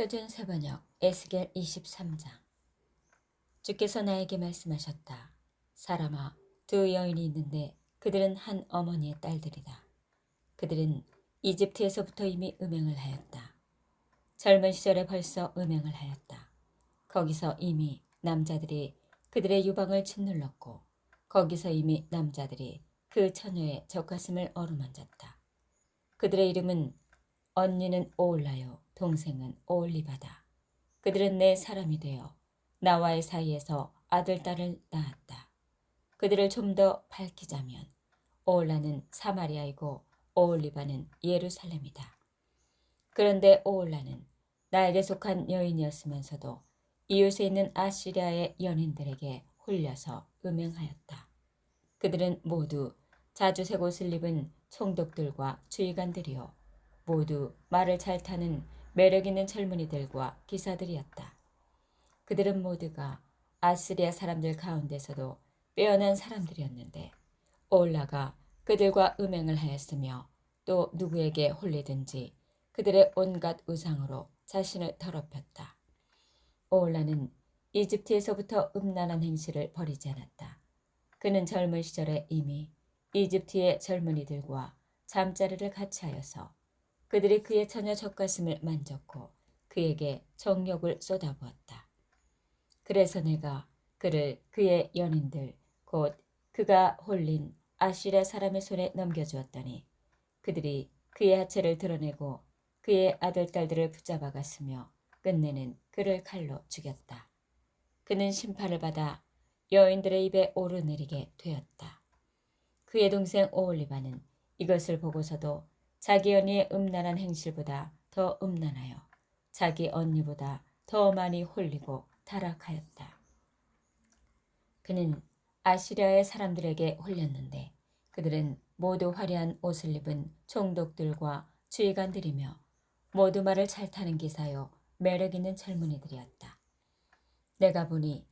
표준 세번역 에스겔 23장 주께서 나에게 말씀하셨다. 사람아 두 여인이 있는데 그들은 한 어머니의 딸들이다. 그들은 이집트에서부터 이미 음행을 하였다. 젊은 시절에 벌써 음행을 하였다. 거기서 이미 남자들이 그들의 유방을 짓눌렀고 거기서 이미 남자들이 그 처녀의 젖가슴을 어루만졌다. 그들의 이름은 언니는 오올라요 동생은 오올리바다. 그들은 내 사람이 되어 나와의 사이에서 아들 딸을 낳았다. 그들을 좀 더 밝히자면 오올라는 사마리아이고 오올리바는 예루살렘이다. 그런데 오올라는 나에게 속한 여인이었으면서도 이웃에 있는 아시리아의 연인들에게 홀려서 음행하였다. 그들은 모두 자주 색 옷을 입은 총독들과 주의관들이요 모두 말을 잘 타는 매력 있는 젊은이들과 기사들이었다. 그들은 모두가 아스리아 사람들 가운데서도 빼어난 사람들이었는데 올라가 그들과 음행을 하였으며 또 누구에게 홀리든지 그들의 온갖 우상으로 자신을 더럽혔다. 오올라는 이집트에서부터 음란한 행실을 버리지 않았다. 그는 젊은 시절에 이미 이집트의 젊은이들과 잠자리를 같이 하여서 그들이 그의 처녀 젖가슴을 만졌고 그에게 정욕을 쏟아부었다. 그래서 내가 그를 그의 연인들 곧 그가 홀린 아시라 사람의 손에 넘겨주었더니 그들이 그의 하체를 드러내고 그의 아들 딸들을 붙잡아 갔으며 끝내는 그를 칼로 죽였다. 그는 심판을 받아 여인들의 입에 오르내리게 되었다. 그의 동생 오올리바는 이것을 보고서도 자기 언니의 음란한 행실보다 더 음란하여 자기 언니보다 더 많이 홀리고 타락하였다. 그는 아시리아의 사람들에게 홀렸는데 그들은 모두 화려한 옷을 입은 총독들과 주의관들이며 모두 말을 잘 타는 기사요 매력 있는 젊은이들이었다. 내가 보니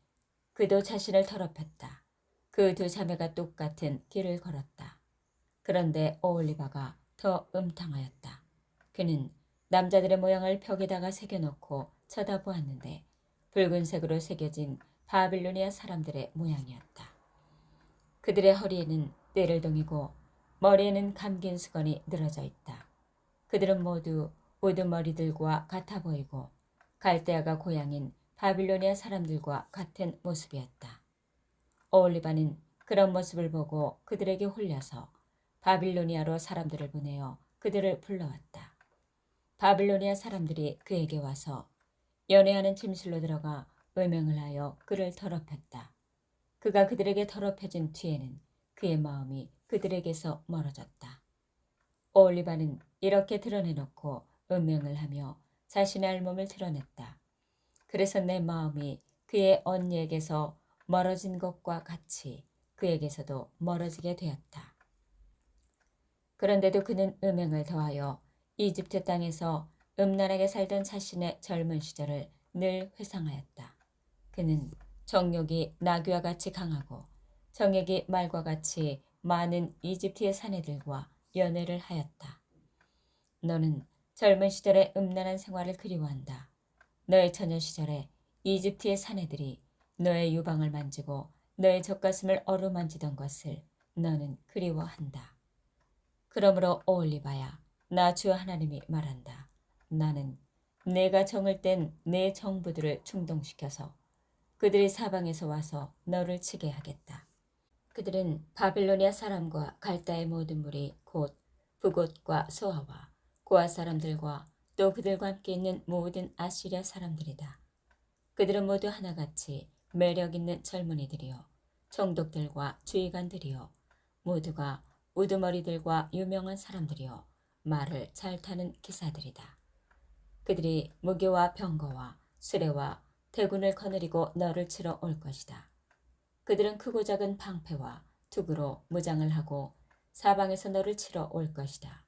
그도 자신을 더럽혔다. 그 두 자매가 똑같은 길을 걸었다. 그런데 오올리바가 더 음탕하였다. 그는 남자들의 모양을 벽에다가 새겨놓고 쳐다보았는데 붉은색으로 새겨진 바빌로니아 사람들의 모양이었다. 그들의 허리에는 떼를 동이고 머리에는 감긴 수건이 늘어져 있다. 그들은 모두 우두머리들과 같아 보이고 갈대아가 고향인 바빌로니아 사람들과 같은 모습이었다. 오올리바는 그런 모습을 보고 그들에게 홀려서 바빌로니아로 사람들을 보내어 그들을 불러왔다. 바빌로니아 사람들이 그에게 와서 연애하는 침실로 들어가 음행을 하여 그를 더럽혔다. 그가 그들에게 더럽혀진 뒤에는 그의 마음이 그들에게서 멀어졌다. 오올리바는 이렇게 드러내놓고 음행을 하며 자신의 알몸을 드러냈다. 그래서 내 마음이 그의 언니에게서 멀어진 것과 같이 그에게서도 멀어지게 되었다. 그런데도 그는 음행을 더하여 이집트 땅에서 음란하게 살던 자신의 젊은 시절을 늘 회상하였다. 그는 정욕이 나귀와 같이 강하고 정액이 말과 같이 많은 이집트의 사내들과 연애를 하였다. 너는 젊은 시절의 음란한 생활을 그리워한다. 너의 처녀 시절에 이집트의 사내들이 너의 유방을 만지고 너의 젖가슴을 어루만지던 것을 너는 그리워한다. 그러므로 오올리바야, 나 주 하나님이 말한다. 나는 내가 정을 땐 내 정부들을 충동시켜서 그들이 사방에서 와서 너를 치게 하겠다. 그들은 바빌로니아 사람과 갈다의 모든 무리 곧 북옷과 소아와 고아 사람들과 또 그들과 함께 있는 모든 아시리아 사람들이다. 그들은 모두 하나같이 매력 있는 젊은이들이요 총독들과 주의관들이요 모두가 우두머리들과 유명한 사람들이요 말을 잘 타는 기사들이다. 그들이 무교와 병거와 수레와 대군을 거느리고 너를 치러 올 것이다. 그들은 크고 작은 방패와 투구로 무장을 하고 사방에서 너를 치러 올 것이다.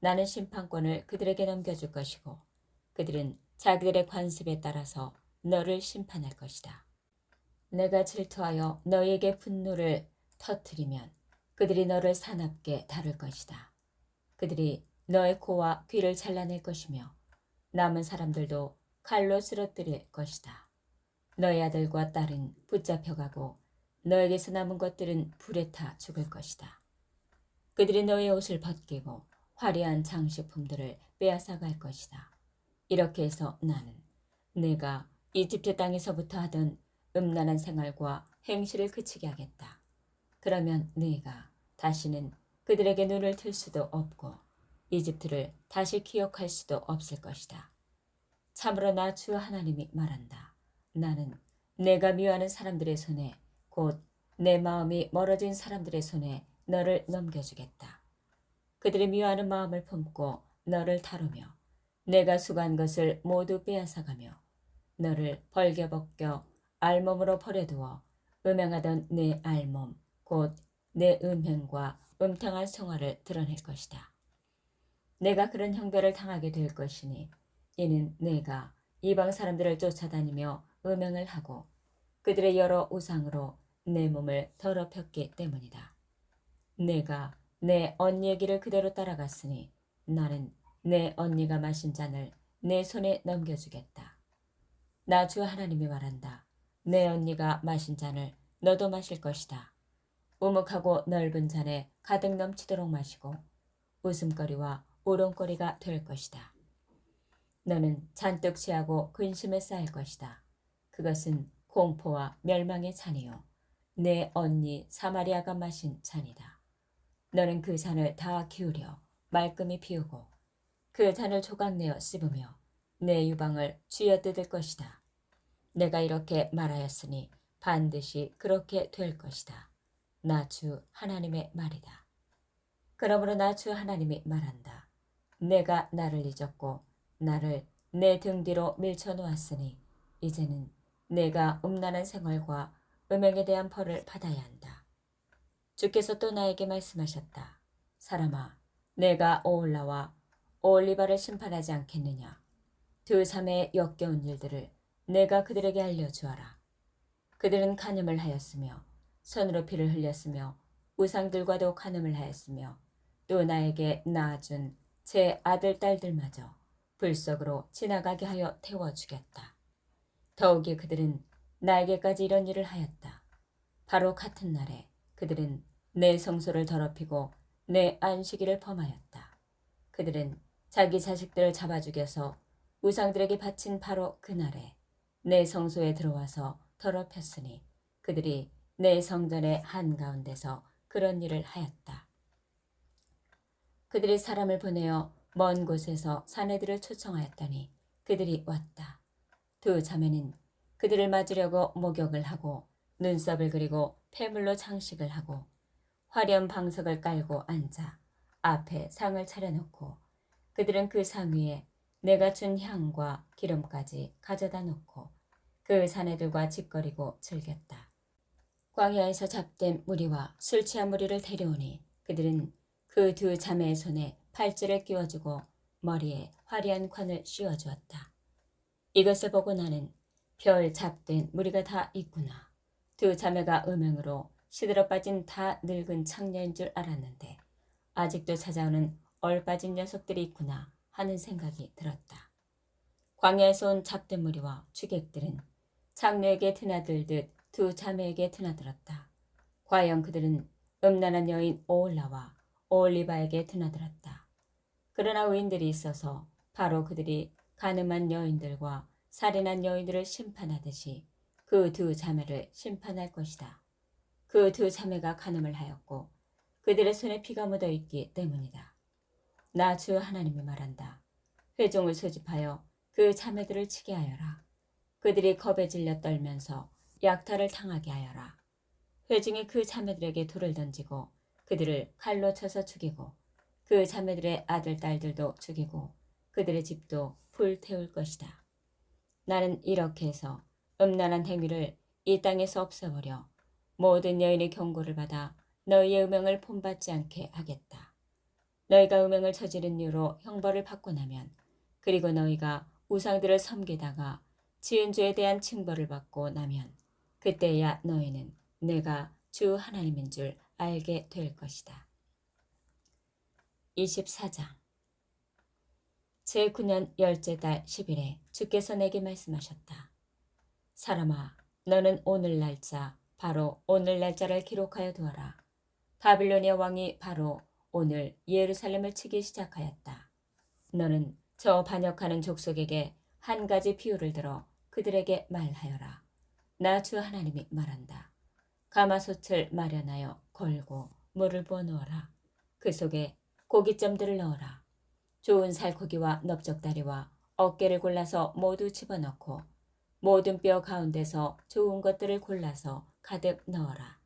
나는 심판권을 그들에게 넘겨줄 것이고 그들은 자기들의 관습에 따라서 너를 심판할 것이다. 내가 질투하여 너에게 분노를 터뜨리면 그들이 너를 사납게 다룰 것이다. 그들이 너의 코와 귀를 잘라낼 것이며 남은 사람들도 칼로 쓰러뜨릴 것이다. 너희 아들과 딸은 붙잡혀가고 너에게서 남은 것들은 불에 타 죽을 것이다. 그들이 너의 옷을 벗기고 화려한 장식품들을 빼앗아 갈 것이다. 이렇게 해서 나는 내가 이집트 땅에서부터 하던 음란한 생활과 행실을 그치게 하겠다. 그러면 네가 다시는 그들에게 눈을 틀 수도 없고 이집트를 다시 기억할 수도 없을 것이다. 참으로 나 주 하나님이 말한다. 나는 내가 미워하는 사람들의 손에 곧 내 마음이 멀어진 사람들의 손에 너를 넘겨주겠다. 그들이 미워하는 마음을 품고 너를 다루며 내가 수고한 것을 모두 빼앗아가며 너를 벌겨벗겨 알몸으로 버려두어 음행하던 내 알몸 곧 내 음행과 음탕한 성화를 드러낼 것이다. 내가 그런 형벌을 당하게 될 것이니 이는 내가 이방 사람들을 쫓아다니며 음행을 하고 그들의 여러 우상으로 내 몸을 더럽혔기 때문이다. 내가 내 언니의 길을 그대로 따라갔으니 나는 내 언니가 마신 잔을 내 손에 넘겨주겠다. 나 주 하나님이 말한다. 내 언니가 마신 잔을 너도 마실 것이다. 우묵하고 넓은 잔에 가득 넘치도록 마시고 웃음거리와 우롱거리가 될 것이다. 너는 잔뜩 취하고 근심에 쌓일 것이다. 그것은 공포와 멸망의 잔이요. 내 언니 사마리아가 마신 잔이다. 너는 그 잔을 다 기울여 말끔히 비우고 그 잔을 조각내어 씹으며 내 유방을 쥐어뜯을 것이다. 내가 이렇게 말하였으니 반드시 그렇게 될 것이다. 나 주 하나님의 말이다. 그러므로 나 주 하나님이 말한다. 내가 나를 잊었고 나를 내 등 뒤로 밀쳐 놓았으니 이제는 내가 음란한 생활과 음행에 대한 벌을 받아야 한다. 주께서 또 나에게 말씀하셨다. 사람아, 내가 오올라와 오올리바를 심판하지 않겠느냐. 두 삶의 역겨운 일들을 내가 그들에게 알려주어라. 그들은 간음을 하였으며 손으로 피를 흘렸으며 우상들과도 간음을 하였으며 또 나에게 낳아준 제 아들 딸들마저 불속으로 지나가게 하여 태워주겠다. 더욱이 그들은 나에게까지 이런 일을 하였다. 바로 같은 날에 그들은 내 성소를 더럽히고 내 안식일을 범하였다. 그들은 자기 자식들을 잡아 죽여서 우상들에게 바친 바로 그날에 내 성소에 들어와서 더럽혔으니 그들이 내 성전의 한가운데서 그런 일을 하였다. 그들이 사람을 보내어 먼 곳에서 사내들을 초청하였더니 그들이 왔다. 두 자매는 그들을 맞으려고 목욕을 하고 눈썹을 그리고 폐물로 장식을 하고 화려한 방석을 깔고 앉아 앞에 상을 차려놓고 그들은 그 상 위에 내가 준 향과 기름까지 가져다 놓고 그 사내들과 짓거리고 즐겼다. 광야에서 잡된 무리와 술 취한 무리를 데려오니 그들은 그 두 자매의 손에 팔찌를 끼워주고 머리에 화려한 관을 씌워주었다. 이것을 보고 나는 별 잡된 무리가 다 있구나. 두 자매가 음행으로 시들어 빠진 다 늙은 창녀인 줄 알았는데 아직도 찾아오는 얼빠진 녀석들이 있구나 하는 생각이 들었다. 광야에서 온 잡된 무리와 주객들은 장녀에게 드나들듯 두 자매에게 드나들었다. 과연 그들은 음란한 여인 오올라와 오올리바에게 드나들었다. 그러나 의인들이 있어서 바로 그들이 가늠한 여인들과 살인한 여인들을 심판하듯이 그 두 자매를 심판할 것이다. 그 두 자매가 가늠을 하였고 그들의 손에 피가 묻어 있기 때문이다. 나 주 하나님이 말한다. 회종을 소집하여 그 자매들을 치게 하여라. 그들이 겁에 질려 떨면서 약탈을 당하게 하여라. 회중이 그 자매들에게 돌을 던지고 그들을 칼로 쳐서 죽이고 그 자매들의 아들 딸들도 죽이고 그들의 집도 불태울 것이다. 나는 이렇게 해서 음란한 행위를 이 땅에서 없애버려 모든 여인의 경고를 받아 너희의 음행을 본받지 않게 하겠다. 너희가 음행을 저지른 이유로 형벌을 받고 나면 그리고 너희가 우상들을 섬기다가 지은 죄에 대한 징벌을 받고 나면 그때야 너희는 내가 주 하나님인 줄 알게 될 것이다. 24장 제9년 열째 달 10일에 주께서 내게 말씀하셨다. 사람아, 너는 오늘 날짜, 바로 오늘 날짜를 기록하여 두어라. 바빌로니아 왕이 바로 오늘 예루살렘을 치기 시작하였다. 너는 저 반역하는 족속에게 한 가지 비유를 들어 그들에게 말하여라. 나 주 하나님이 말한다. 가마솥을 마련하여 걸고 물을 부어 넣어라. 그 속에 고깃점들을 넣어라. 좋은 살코기와 넓적다리와 어깨를 골라서 모두 집어넣고 모든 뼈 가운데서 좋은 것들을 골라서 가득 넣어라.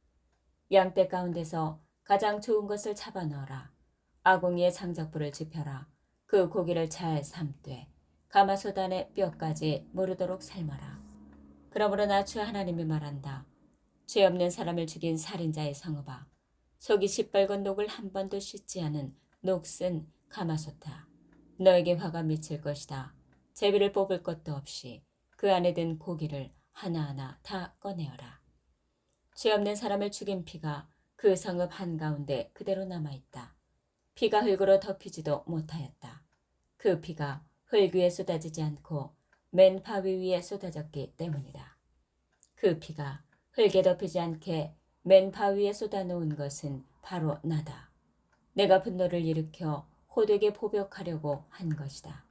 양떼 가운데서 가장 좋은 것을 잡아 넣어라. 아궁이에 장작불을 지펴라. 그 고기를 잘 삶되 가마솥 안에 뼈까지 무르도록 삶아라. 그러므로 나 주 하나님이 말한다. 죄 없는 사람을 죽인 살인자의 성읍아. 속이 시뻘건 녹을 한 번도 씻지 않은 녹슨 가마솥아. 너에게 화가 미칠 것이다. 제비를 뽑을 것도 없이 그 안에 든 고기를 하나하나 다 꺼내어라. 죄 없는 사람을 죽인 피가 그 성읍 한가운데 그대로 남아있다. 피가 흙으로 덮이지도 못하였다. 그 피가 흙 위에 쏟아지지 않고 맨 바위 위에 쏟아졌기 때문이다. 그 피가 흙에 덮이지 않게 맨 바위에 쏟아놓은 것은 바로 나다. 내가 분노를 일으켜 호되게 포벽하려고 한 것이다.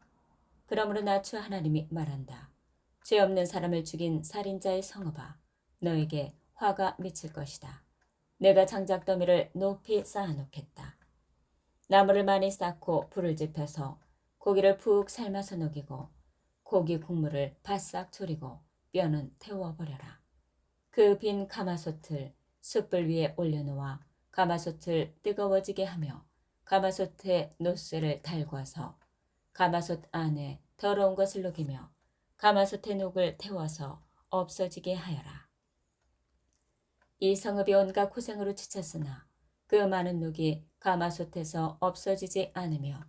그러므로 나주 하나님이 말한다. 죄 없는 사람을 죽인 살인자의 성읍아, 너에게 화가 미칠 것이다. 내가 장작 더미를 높이 쌓아놓겠다. 나무를 많이 쌓고 불을 지펴서 고기를 푹 삶아서 녹이고 고기 국물을 바싹 졸이고 뼈는 태워버려라. 그 빈 가마솥을 숯불 위에 올려놓아 가마솥을 뜨거워지게 하며 가마솥에 노쇠를 달궈서 가마솥 안에 더러운 것을 녹이며 가마솥의 녹을 태워서 없어지게 하여라. 이 성읍이 온갖 고생으로 지쳤으나 그 많은 녹이 가마솥에서 없어지지 않으며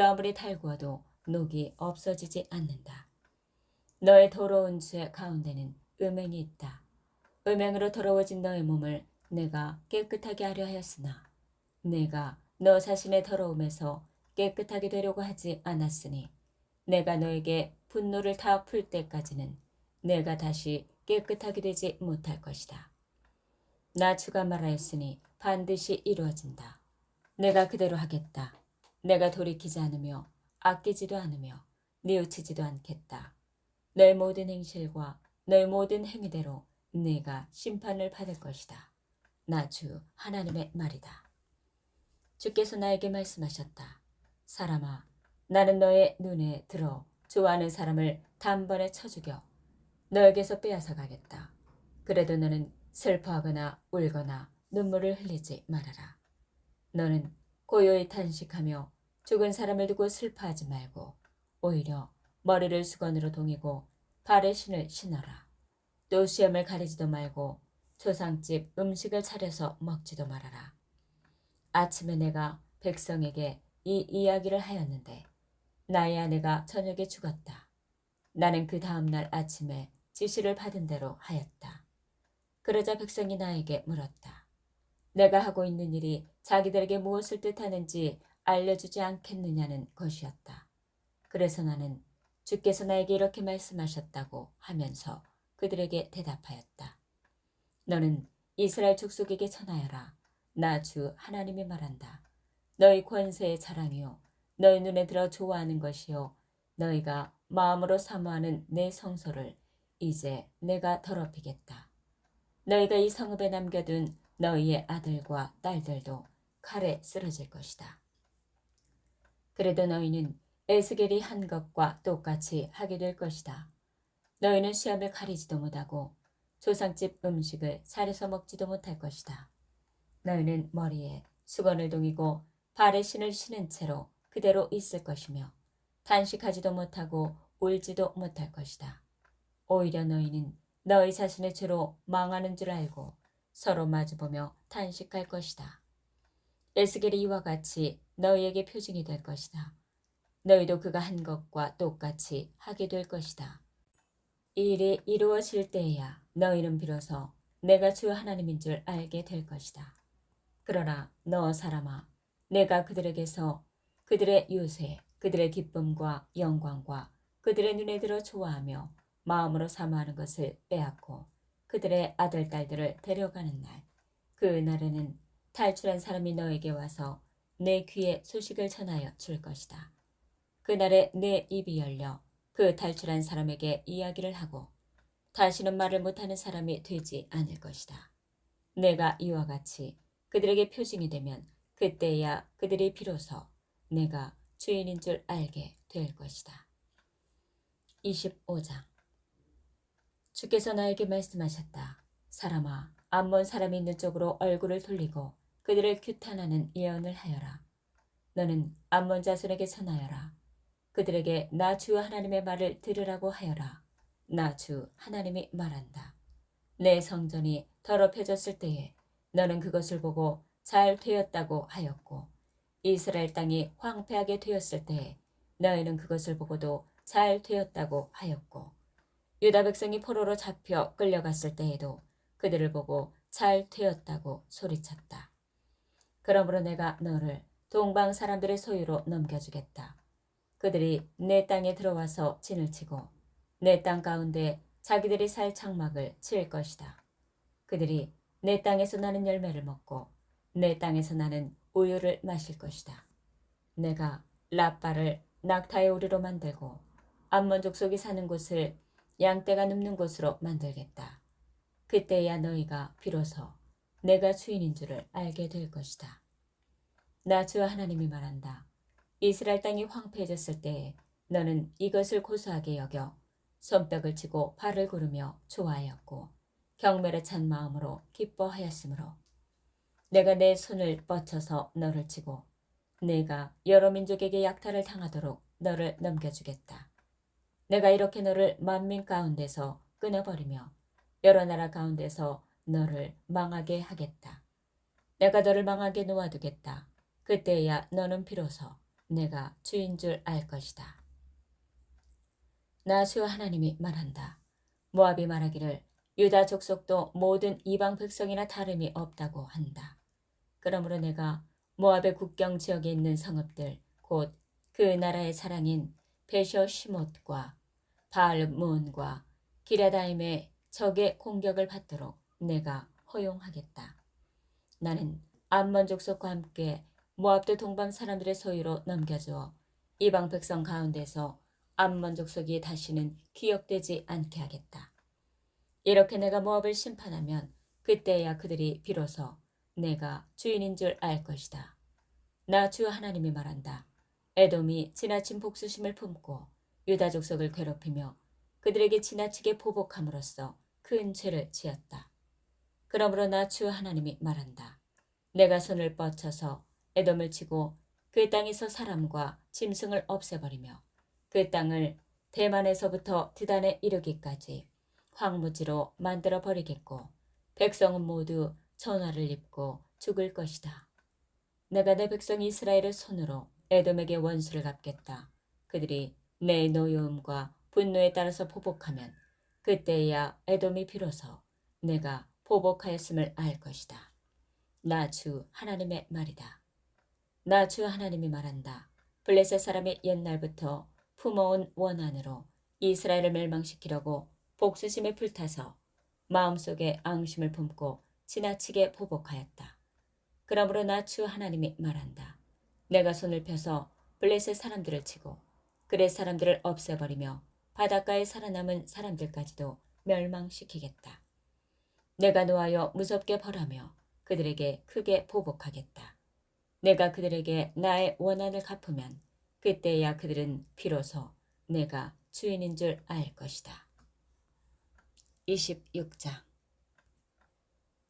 아무리 달구어도 녹이 없어지지 않는다. 너의 더러운 죄 가운데는 음행이 있다. 음행으로 더러워진 너의 몸을 내가 깨끗하게 하려 하였으나 내가 너 자신의 더러움에서 깨끗하게 되려고 하지 않았으니 내가 너에게 분노를 다 풀 때까지는 내가 다시 깨끗하게 되지 못할 것이다. 나 주가 말하였으니 반드시 이루어진다. 내가 그대로 하겠다. 내가 돌이키지 않으며 아끼지도 않으며 뉘우치지도 않겠다. 너의 모든 행실과 너의 모든 행위대로 내가 심판을 받을 것이다. 나 주 하나님의 말이다. 주께서 나에게 말씀하셨다. 사람아, 나는 너의 눈에 들어 좋아하는 사람을 단번에 쳐 죽여 너에게서 빼앗아 가겠다. 그래도 너는 슬퍼하거나 울거나 눈물을 흘리지 말아라. 너는 고요히 탄식하며 죽은 사람을 두고 슬퍼하지 말고 오히려 머리를 수건으로 동이고 발에 신을 신어라. 또 시험을 가리지도 말고 조상집 음식을 차려서 먹지도 말아라. 아침에 내가 백성에게 이 이야기를 하였는데 나의 아내가 저녁에 죽었다. 나는 그 다음날 아침에 지시를 받은 대로 하였다. 그러자 백성이 나에게 물었다. 내가 하고 있는 일이 자기들에게 무엇을 뜻하는지 알려주지 않겠느냐는 것이었다. 그래서 나는 주께서 나에게 이렇게 말씀하셨다고 하면서 그들에게 대답하였다. 너는 이스라엘 족속에게 전하여라. 나 주 하나님이 말한다. 너희 권세의 자랑이요. 너희 눈에 들어 좋아하는 것이요. 너희가 마음으로 사모하는 내 성소를 이제 내가 더럽히겠다. 너희가 이 성읍에 남겨둔 너희의 아들과 딸들도 칼에 쓰러질 것이다. 그래도 너희는 에스겔이 한 것과 똑같이 하게 될 것이다. 너희는 시험을 가리지도 못하고 조상집 음식을 차려서 먹지도 못할 것이다. 너희는 머리에 수건을 동이고 발에 신을 신은 채로 그대로 있을 것이며 단식하지도 못하고 울지도 못할 것이다. 오히려 너희는 너희 자신의 죄로 망하는 줄 알고 서로 마주보며 탄식할 것이다. 에스겔이 이와 같이 너희에게 표징이 될 것이다. 너희도 그가 한 것과 똑같이 하게 될 것이다. 이 일이 이루어질 때에야 너희는 비로소 내가 주 하나님인 줄 알게 될 것이다. 그러나 너 사람아, 내가 그들에게서 그들의 유세, 그들의 기쁨과 영광과 그들의 눈에 들어 좋아하며 마음으로 사모하는 것을 빼앗고 그들의 아들 딸들을 데려가는 날 그 날에는 탈출한 사람이 너에게 와서 내 귀에 소식을 전하여 줄 것이다. 그날에 내 입이 열려 그 탈출한 사람에게 이야기를 하고 다시는 말을 못하는 사람이 되지 않을 것이다. 내가 이와 같이 그들에게 표징이 되면 그때야 그들이 비로소 내가 주인인 줄 알게 될 것이다. 25장 주께서 나에게 말씀하셨다. 사람아, 암몬 사람이 있는 쪽으로 얼굴을 돌리고 그들을 규탄하는 예언을 하여라. 너는 암몬 자손에게 전하여라. 그들에게 나 주 하나님의 말을 들으라고 하여라. 나 주 하나님이 말한다. 내 성전이 더럽혀졌을 때에 너는 그것을 보고 잘 되었다고 하였고 이스라엘 땅이 황폐하게 되었을 때에 너희는 그것을 보고도 잘 되었다고 하였고 유다 백성이 포로로 잡혀 끌려갔을 때에도 그들을 보고 잘 되었다고 소리쳤다. 그러므로 내가 너를 동방 사람들의 소유로 넘겨주겠다. 그들이 내 땅에 들어와서 진을 치고 내 땅 가운데 자기들이 살 장막을 칠 것이다. 그들이 내 땅에서 나는 열매를 먹고 내 땅에서 나는 우유를 마실 것이다. 내가 라빠를 낙타의 우리로 만들고 암몬 족속이 사는 곳을 양떼가 눕는 곳으로 만들겠다. 그때야 너희가 비로소 내가 주인인 줄을 알게 될 것이다. 나 주 하나님이 말한다. 이스라엘 땅이 황폐해졌을 때 너는 이것을 고소하게 여겨 손뼉을 치고 발을 구르며 좋아하였고 경멸에 찬 마음으로 기뻐하였으므로 내가 내 손을 뻗쳐서 너를 치고 내가 여러 민족에게 약탈을 당하도록 너를 넘겨주겠다. 내가 이렇게 너를 만민 가운데서 끊어버리며 여러 나라 가운데서 너를 망하게 하겠다. 내가 너를 망하게 놓아두겠다. 그때야 너는 비로소 내가 주인 줄 알 것이다. 나주 하나님이 말한다. 모압이 말하기를 유다 족속도 모든 이방 백성이나 다름이 없다고 한다. 그러므로 내가 모압의 국경 지역에 있는 성읍들 곧 그 나라의 사랑인 베셔 시못과 바알문과 기라다임의 적의 공격을 받도록 내가 허용하겠다. 나는 암몬 족속과 함께 모압도 동방 사람들의 소유로 넘겨주어 이방 백성 가운데서 암몬 족속이 다시는 기억되지 않게 하겠다. 이렇게 내가 모압을 심판하면 그때야 그들이 비로소 내가 주인인 줄 알 것이다. 나 주 하나님이 말한다. 에돔이 지나친 복수심을 품고 유다 족속을 괴롭히며 그들에게 지나치게 보복함으로써 큰 죄를 지었다. 그러므로 나 주 하나님이 말한다. 내가 손을 뻗쳐서 에돔을 치고 그 땅에서 사람과 짐승을 없애버리며 그 땅을 대만에서부터 드단에 이르기까지 황무지로 만들어 버리겠고 백성은 모두 전화를 입고 죽을 것이다. 내가 내 백성 이스라엘의 손으로 에돔에게 원수를 갚겠다. 그들이 내 노여움과 분노에 따라서 보복하면 그때야 에돔이 비로소 내가 보복하였음을 알 것이다. 나 주 하나님의 말이다. 나 주 하나님이 말한다. 블레셋 사람이 옛날부터 품어온 원한으로 이스라엘을 멸망시키려고 복수심에 불타서 마음속에 앙심을 품고 지나치게 보복하였다. 그러므로 나 주 하나님이 말한다. 내가 손을 펴서 블레셋 사람들을 치고 그레 사람들을 없애버리며 바닷가에 살아남은 사람들까지도 멸망시키겠다. 내가 놓아여 무섭게 벌하며 그들에게 크게 보복하겠다. 내가 그들에게 나의 원한을 갚으면 그때야 그들은 비로소 내가 주인인 줄 알 것이다. 26장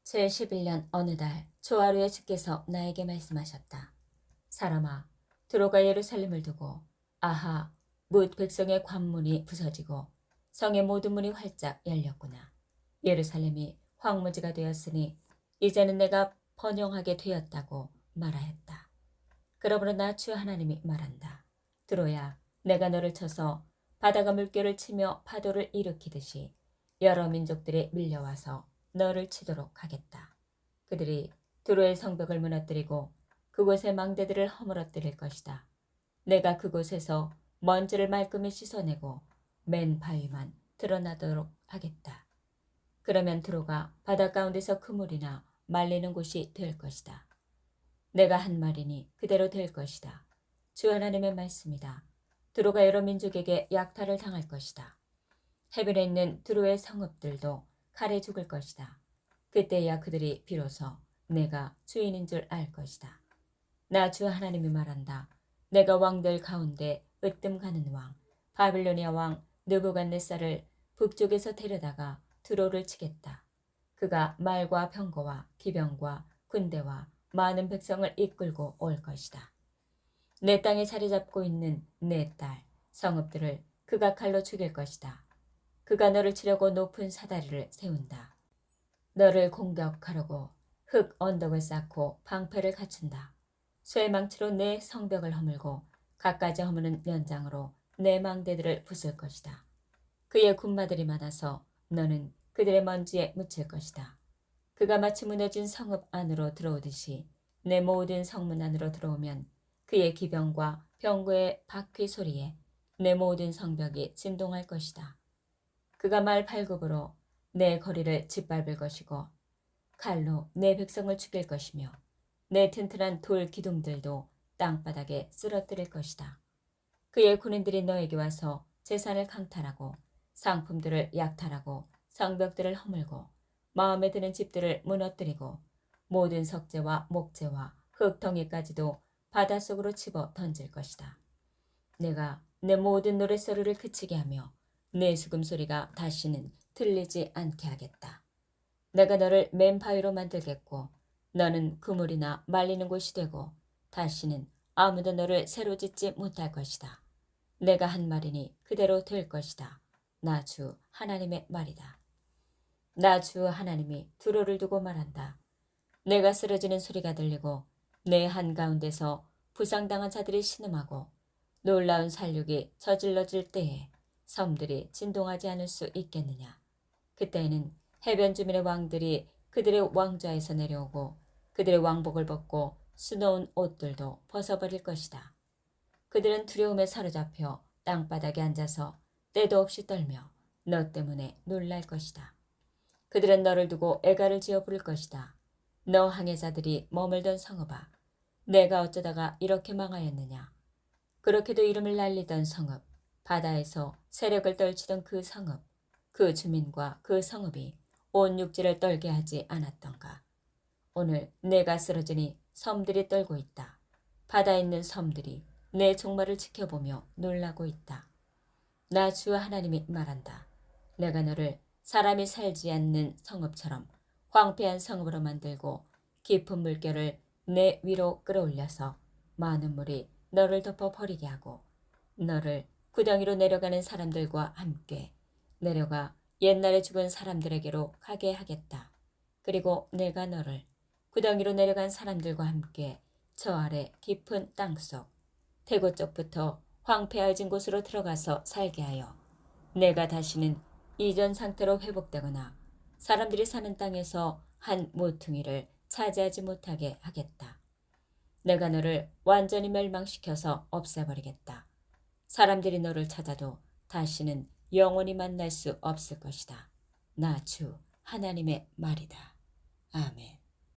제11년 어느 달 조하루에 주께서 나에게 말씀하셨다. 사람아, 들어가 예루살렘을 두고 아하, 뭇 백성의 관문이 부서지고 성의 모든 문이 활짝 열렸구나. 예루살렘이 황무지가 되었으니 이제는 내가 번영하게 되었다고 말하였다. 그러므로 나 주 하나님이 말한다. 들어야 내가 너를 쳐서 바다가 물결을 치며 파도를 일으키듯이 여러 민족들이 밀려와서 너를 치도록 하겠다. 그들이 두로의 성벽을 무너뜨리고 그곳의 망대들을 허물어뜨릴 것이다. 내가 그곳에서 먼지를 말끔히 씻어내고 맨 바위만 드러나도록 하겠다. 그러면 드로가 바닷 가운데서 그물이나 말리는 곳이 될 것이다. 내가 한 말이니 그대로 될 것이다. 주 하나님의 말씀이다. 드로가 여러 민족에게 약탈을 당할 것이다. 해변에 있는 드로의 성읍들도 칼에 죽을 것이다. 그때야 그들이 비로소 내가 주인인 줄 알 것이다. 나 주 하나님이 말한다. 내가 왕들 가운데 으뜸 가는 왕, 바빌로니아 왕 느부갓네살을 북쪽에서 데려다가 드로를 치겠다. 그가 말과 병거와 기병과 군대와 많은 백성을 이끌고 올 것이다. 내 땅에 자리 잡고 있는 내 딸 성읍들을 그가 칼로 죽일 것이다. 그가 너를 치려고 높은 사다리를 세운다. 너를 공격하려고 흙 언덕을 쌓고 방패를 갖춘다. 쇠망치로 내 성벽을 허물고 갖가지 허무는 연장으로 내 망대들을 부술 것이다. 그의 군마들이 많아서 너는 그들의 먼지에 묻힐 것이다. 그가 마치 무너진 성읍 안으로 들어오듯이 내 모든 성문 안으로 들어오면 그의 기병과 병거의 바퀴 소리에 내 모든 성벽이 진동할 것이다. 그가 말 발굽으로 내 거리를 짓밟을 것이고 칼로 내 백성을 죽일 것이며 내 튼튼한 돌 기둥들도 땅바닥에 쓰러뜨릴 것이다. 그의 군인들이 너에게 와서 재산을 강탈하고 상품들을 약탈하고 성벽들을 허물고 마음에 드는 집들을 무너뜨리고 모든 석재와 목재와 흙덩이까지도 바닷속으로 집어 던질 것이다. 내가 내 모든 노랫소리를 그치게 하며 내 수금 소리가 다시는 들리지 않게 하겠다. 내가 너를 맨바위로 만들겠고 너는 그물이나 말리는 곳이 되고 다시는 아무도 너를 새로 짓지 못할 것이다. 내가 한 말이니 그대로 될 것이다. 나 주 하나님의 말이다. 나 주 하나님이 두로를 두고 말한다. 내가 쓰러지는 소리가 들리고 내 한가운데서 부상당한 자들이 신음하고 놀라운 살육이 저질러질 때에 섬들이 진동하지 않을 수 있겠느냐. 그때에는 해변 주민의 왕들이 그들의 왕좌에서 내려오고 그들의 왕복을 벗고 수놓은 옷들도 벗어버릴 것이다. 그들은 두려움에 사로잡혀 땅바닥에 앉아서 때도 없이 떨며 너 때문에 놀랄 것이다. 그들은 너를 두고 애가를 지어 부를 것이다. 너 항해자들이 머물던 성읍아, 내가 어쩌다가 이렇게 망하였느냐. 그렇게도 이름을 날리던 성읍, 바다에서 세력을 떨치던 그 성읍, 그 주민과 그 성읍이 온 육지를 떨게 하지 않았던가. 오늘 내가 쓰러지니 섬들이 떨고 있다. 바다에 있는 섬들이 내 종말을 지켜보며 놀라고 있다. 나 주 하나님이 말한다. 내가 너를 사람이 살지 않는 성읍처럼 황폐한 성읍으로 만들고 깊은 물결을 내 위로 끌어올려서 많은 물이 너를 덮어 버리게 하고 너를 구덩이로 내려가는 사람들과 함께 내려가 옛날에 죽은 사람들에게로 가게 하겠다. 그리고 내가 너를 구덩이로 내려간 사람들과 함께 저 아래 깊은 땅속 대고 쪽부터 황폐해진 곳으로 들어가서 살게 하여 내가 다시는 이전 상태로 회복되거나 사람들이 사는 땅에서 한 모퉁이를 차지하지 못하게 하겠다. 내가 너를 완전히 멸망시켜서 없애버리겠다. 사람들이 너를 찾아도 다시는 영원히 만날 수 없을 것이다. 나 주 하나님의 말이다. 아멘.